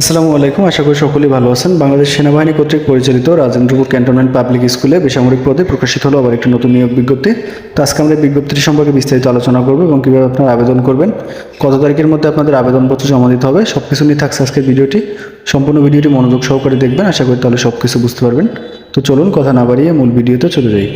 আসসালামু আলাইকুম, আশা করি সকলেই ভালো আছেন। বাংলাদেশ সেনাবাহিনী কর্তৃক পরিচালিত রাজেন্দ্রপুর ক্যান্টনমেন্ট পাবলিক স্কুলে বেসামরিক পদে প্রকাশিত হলো আবার একটি নতুন নিয়োগ বিজ্ঞপ্তি। তো আজকে আমরা বিজ্ঞপ্তিটি সম্পর্কে বিস্তারিত আলোচনা করব এবং কীভাবে আপনারা আবেদন করবেন, কত তারিখের মধ্যে আপনাদের আবেদনপত্র জমা দিতে হবে সব কিছু নিয়ে থাকছে আজকের ভিডিওটি। সম্পূর্ণ ভিডিওটি মনোযোগ সহকারে দেখবেন, আশা করি তাহলে সব কিছু বুঝতে পারবেন। তো চলুন, কথা না বাড়িয়ে মূল ভিডিওতে চলে যাই।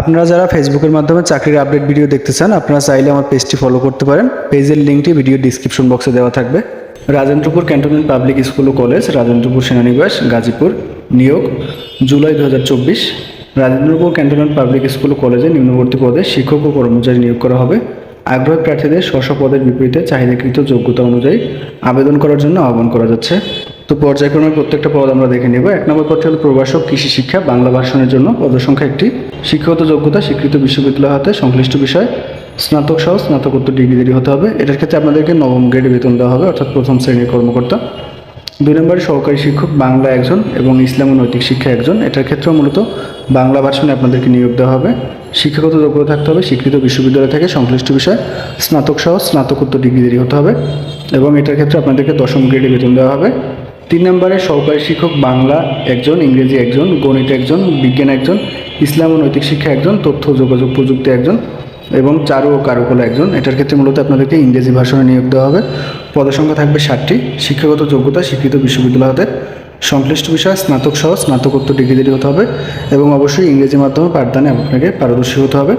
আপনারা যারা ফেসবুকের মাধ্যমে চাকরির আপডেট ভিডিও দেখতে চান, আপনারা চাইলে আমার পেজটি ফলো করতে পারেন। পেজের লিঙ্কটি ভিডিও ডিসক্রিপশন বক্সে দেওয়া থাকবে। রাজেন্দ্রপুর ক্যান্টনমেন্ট পাবলিক স্কুল ও কলেজ, রাজেন্দ্রপুর সেনানিবাস, গাজীপুর, নিয়োগ, জুলাই দু হাজার চব্বিশ। রাজেন্দ্রপুর ক্যান্টনমেন্ট পাবলিক স্কুল ও কলেজে নিম্নবর্তী পদে শিক্ষক ও কর্মচারী নিয়োগ করা হবে। আগ্রহী প্রার্থীদের স্ব পদের বিপরীতে চাহিদাকৃত যোগ্যতা অনুযায়ী আবেদন করার জন্য আহ্বান করা যাচ্ছে। তো পর্যায়ক্রমে প্রত্যেকটা পদ আমরা দেখে নেব। এক নম্বর পদটি হল প্রভাষক কৃষি শিক্ষা, বাংলা ভাষণের জন্য পদসংখ্যা একটি। শিক্ষাগত যোগ্যতা, স্বীকৃত বিশ্ববিদ্যালয় হতে সংশ্লিষ্ট বিষয়। স্নাতক সহ স্নাতকোত্তর ডিগ্রি হতে হবে। এটার ক্ষেত্রে আপনাদেরকে নবম গ্রেডে বেতন দেওয়া হবে, অর্থাৎ প্রথম শ্রেণির কর্মকর্তা। দুই নম্বরে, সহকারী শিক্ষক, বাংলা একজন এবং ইসলাম ও নৈতিক শিক্ষা একজন। এটার ক্ষেত্রেও মূলত বাংলা ভাষণে আপনাদেরকে নিয়োগ দেওয়া হবে। শিক্ষাগত যোগ্যতা থাকতে হবে, স্বীকৃত বিশ্ববিদ্যালয় থেকে সংশ্লিষ্ট বিষয়, স্নাতক সহ স্নাতকোত্তর ডিগ্রি হতে হবে এবং এটার ক্ষেত্রে আপনাদেরকে দশম গ্রেডে বেতন দেওয়া হবে। তিন নম্বরে সহকারী শিক্ষক বাংলা একজন, ইংরেজি একজন, গণিত একজন, বিজ্ঞান একজন, ইসলাম ও নৈতিক শিক্ষা একজন, তথ্য, যোগাযোগ প্রযুক্তি একজন এবং চারু ও কারুকলা একজন। এটার ক্ষেত্রে মূলত আপনাদেরকে ইংরেজি ভাষণে নিয়োগ দেওয়া হবে। পদসংখ্যা থাকবে ষাটটি, শিক্ষাগত যোগ্যতা স্বীকৃত বিশ্ববিদ্যালয় হতে সংশ্লিষ্ট বিষয়ে স্নাতক সহ স্নাতকোত্তর ডিগ্রি হতে হবে এবং অবশ্যই ইংরেজি মাধ্যমে পাঠদানে আপনাকে পারদর্শী হতে হবে।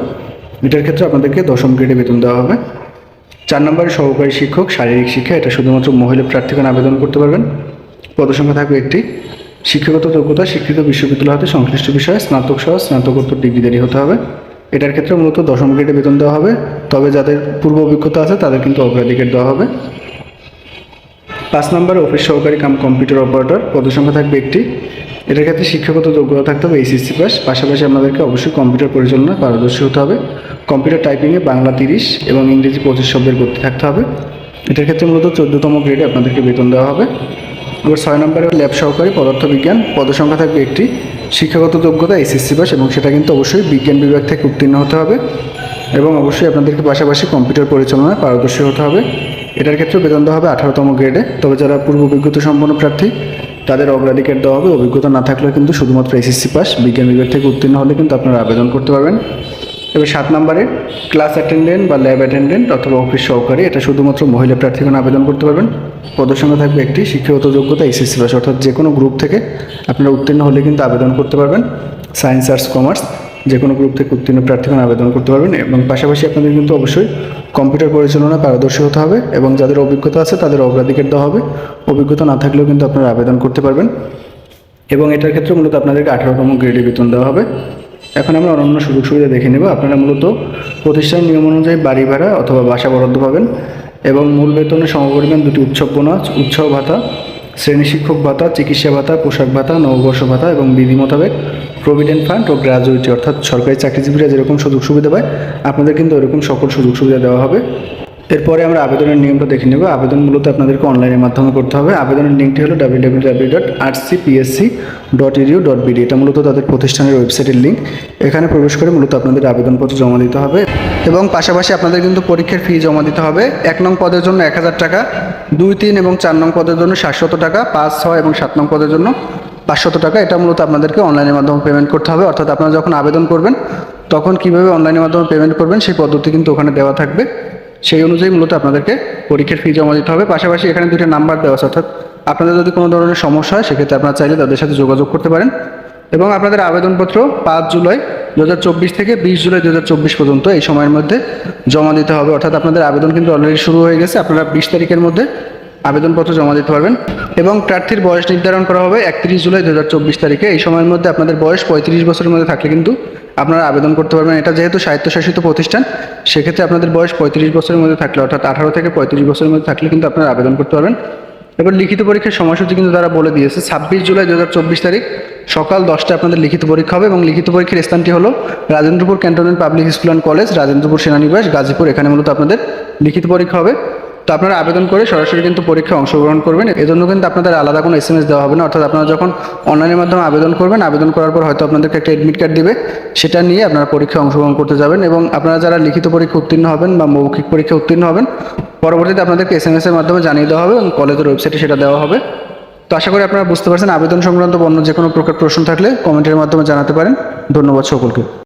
এটার ক্ষেত্রে আপনাদেরকে দশম গ্রেডে বেতন দেওয়া হবে। চার নম্বরে সহকারী শিক্ষক, শারীরিক শিক্ষা, এটা শুধুমাত্র মহিলা প্রার্থীগণ আবেদন করতে পারবেন। পদসংখ্যা থাকবে একটি। শিক্ষাগত যোগ্যতা শিক্ষিত বিশ্ববিদ্যালয় হতে সংশ্লিষ্ট বিষয়ে স্নাতক সহ স্নাতকোত্তর ডিগ্রি হতে হবে। এটার ক্ষেত্রে মূলত দশম গ্রেডে বেতন দেওয়া হবে। তবে যাদের পূর্ব অভিজ্ঞতা আছে তাদের কিন্তু অগ্রাধিকার দেওয়া হবে। পাঁচ নম্বরে অফিস সহকারী কাম কম্পিউটার অপারেটর, পদসংখ্যা থাকবে একটি। এটার ক্ষেত্রে শিক্ষাগত যোগ্যতা থাকতে হবে এইচএসসি পাস। পাশাপাশি আপনাদেরকে অবশ্যই কম্পিউটার পরিচালনায় পারদর্শী হতে হবে। কম্পিউটার টাইপিংয়ে বাংলা তিরিশ এবং ইংরেজি পঁচিশ শব্দের গতি থাকতে হবে। এটার ক্ষেত্রে মূলত চোদ্দতম গ্রেডে আপনাদেরকে বেতন দেওয়া হবে। এবার ছয় নম্বরে ল্যাব সহকারী, পদার্থবিজ্ঞান। পদসংখ্যা থাকবে একটি। শিক্ষাগত যোগ্যতা, এসএসসি পাস এবং সেটা কিন্তু অবশ্যই বিজ্ঞান বিভাগ থেকে উত্তীর্ণ হতে হবে। এবং অবশ্যই আপনাদেরকে পাশাপাশি কম্পিউটার পরিচালনায় পারদর্শী হতে হবে। এটার ক্ষেত্রে বেতন দেওয়া হবে, আঠারোতম গ্রেডে তবে যারা পূর্ব অভিজ্ঞতা সম্পন্ন প্রার্থী, তাদের অগ্রাধিকার দেওয়া হবে। অভিজ্ঞতা না থাকলেও কিন্তু শুধুমাত্র এসএসসি পাস বিজ্ঞান বিভাগ থেকে উত্তীর্ণ হলে কিন্তু আপনারা আবেদন করতে পারবেন। এবার সাত নম্বরে ক্লাস অ্যাটেন্ডেন্ট বা ল্যাব অ্যাটেন্ডেন্ট অথবা অফিস সহকারী, এটা শুধুমাত্র মহিলা প্রার্থীগণ আবেদন করতে পারবেন। পদসংখ্যা থাকবে একটি, শিক্ষাগত যোগ্যতা এসএসসি পাস অর্থাৎ যে কোনো গ্রুপ থেকে আপনারা উত্তীর্ণ হলে কিন্তু আবেদন করতে পারবেন। সায়েন্স আর্টস কমার্স যে কোনো গ্রুপ থেকে উত্তীর্ণ প্রার্থীগণ আবেদন করতে পারবেন এবং পাশাপাশি আপনাদের কিন্তু অবশ্যই কম্পিউটার পরিচালনা পারদর্শী হতে হবে এবং যাদের অভিজ্ঞতা আছে তাদের অগ্রাধিকার দেওয়া হবে। অভিজ্ঞতা না থাকলেও কিন্তু আপনারা আবেদন করতে পারবেন। এবং এটার ক্ষেত্রে মূলত আপনাদেরকে আঠারোতম গ্রেডে বেতন দেওয়া হবে। এখন আমরা অন্যান্য সুযোগ সুবিধা দেখে নেব। আপনারা মূলত প্রতিষ্ঠান নিয়ম অনুযায়ী বাড়ি ভাড়া অথবা বাসা বরাদ্দ পাবেন এবং মূল বেতনের সমপরিমাণ দুটি উৎসব বোনাস, উৎসব ভাতা, শ্রেণি শিক্ষক ভাতা, চিকিৎসা ভাতা, পোশাক ভাতা, নববর্ষ ভাতা এবং বিধি মোতাবেক প্রভিডেন্ট ফান্ড ও গ্র্যাজুইটি অর্থাৎ সরকারি চাকরিজীবীরা যেরকম সুযোগ সুবিধা পায়, আপনাদের কিন্তু এরকম সকল সুযোগ সুবিধা দেওয়া হবে। এরপরে আমরা আবেদনের নিয়মটা দেখে নেব। আবেদন মূলত আপনাদেরকে অনলাইনের মাধ্যমে করতে হবে। আবেদনের লিঙ্কটি হলো W W W dot R C PSC dot edu dot BD এটা মূলত তাদের প্রতিষ্ঠানের ওয়েবসাইটের লিঙ্ক। এখানে প্রবেশ করে মূলত আপনাদের আবেদনপত্র জমা দিতে হবে এবং পাশাপাশি আপনাদের কিন্তু পরীক্ষার ফি জমা দিতে হবে। এক নং পদের জন্য এক হাজার টাকা, দুই, তিন এবং চার নং পদের জন্য সাতশত টাকা, পাঁচ, ছয় এবং সাত নং পদের জন্য পাঁচশত টাকা, এটা মূলত আপনাদেরকে অনলাইনের মাধ্যমে পেমেন্ট করতে হবে। অর্থাৎ আপনারা যখন আবেদন করবেন, তখন কীভাবে অনলাইনের মাধ্যমে পেমেন্ট করবেন, সেই পদ্ধতি কিন্তু ওখানে দেওয়া থাকবে। সেই অনুযায়ী মূলত আপনাদেরকে পরীক্ষার ফি জমা দিতে হবে। পাশাপাশি এখানে দুটো নাম্বার দেওয়া আছে, অর্থাৎ আপনাদের যদি কোনো ধরনের সমস্যা হয়, সেক্ষেত্রে আপনারা চাইলে তাদের সাথে যোগাযোগ করতে পারেন। এবং আপনাদের আবেদনপত্র পাঁচ জুলাই দু হাজার চব্বিশ থেকে বিশ জুলাই দু হাজার চব্বিশ পর্যন্ত এই সময়ের মধ্যে জমা দিতে হবে। অর্থাৎ আপনাদের আবেদন কিন্তু অলরেডি শুরু হয়ে গেছে। আপনারা বিশ তারিখের মধ্যে আবেদনপত্র জমা দিতে পারবেন এবং প্রার্থীর বয়স নির্ধারণ করা হবে একত্রিশ জুলাই দু হাজার চব্বিশ তারিখে। এই সময়ের মধ্যে আপনাদের বয়স পঁয়ত্রিশ বছরের মধ্যে থাকলে কিন্তু আপনারা আবেদন করতে পারবেন। এটা যেহেতু স্বায়ত্তশাসিত প্রতিষ্ঠান, সেক্ষেত্রে আপনাদের বয়স পঁয়ত্রিশ বছরের মধ্যে থাকলে অর্থাৎ আঠারো থেকে পঁয়ত্রিশ বছরের মধ্যে থাকলে কিন্তু আপনারা আবেদন করতে পারবেন। এবার লিখিত পরীক্ষার সময়সূচি কিন্তু তারা বলে দিয়েছে, ছাব্বিশ জুলাই দু হাজার চব্বিশ তারিখ সকাল দশটায় আপনাদের লিখিত পরীক্ষা হবে এবং লিখিত পরীক্ষার স্থানটি হলো Rajendrapur cantonment public school and college, Rajendrapur সেনানিবাস, Gazipur. এখানে মূলত আপনাদের লিখিত পরীক্ষা হবে। তো আপনারা আবেদন করে সরাসরি কিন্তু পরীক্ষায় অংশগ্রহণ করবেন। এজন্য কিন্তু আপনাদের আলাদা কোনো এস এম এস দেওয়া হবে না। অর্থাৎ আপনারা যখন অনলাইনের মাধ্যমে আবেদন করবেন, আবেদন করার পর হয়তো আপনাদেরকে একটা অ্যাডমিট কার্ড দিবে। সেটা নিয়ে আপনারা পরীক্ষায় অংশগ্রহণ করতে যাবেন এবং আপনারা যারা লিখিত পরীক্ষা উত্তীর্ণ হবেন বা মৌখিক পরীক্ষা উত্তীর্ণ হবেন, পরবর্তীতে আপনাদেরকে এস এম এস এর মাধ্যমে জানিয়ে দেওয়া হবে এবং কলেজের ওয়েবসাইটে সেটা দেওয়া হবে। তো আশা করি আপনারা বুঝতে পারছেন, আবেদন সংক্রান্ত অন্য যে কোনো প্রকার প্রশ্ন থাকলে কমেন্টের মাধ্যমে জানাতে পারেন। ধন্যবাদ সকলকে।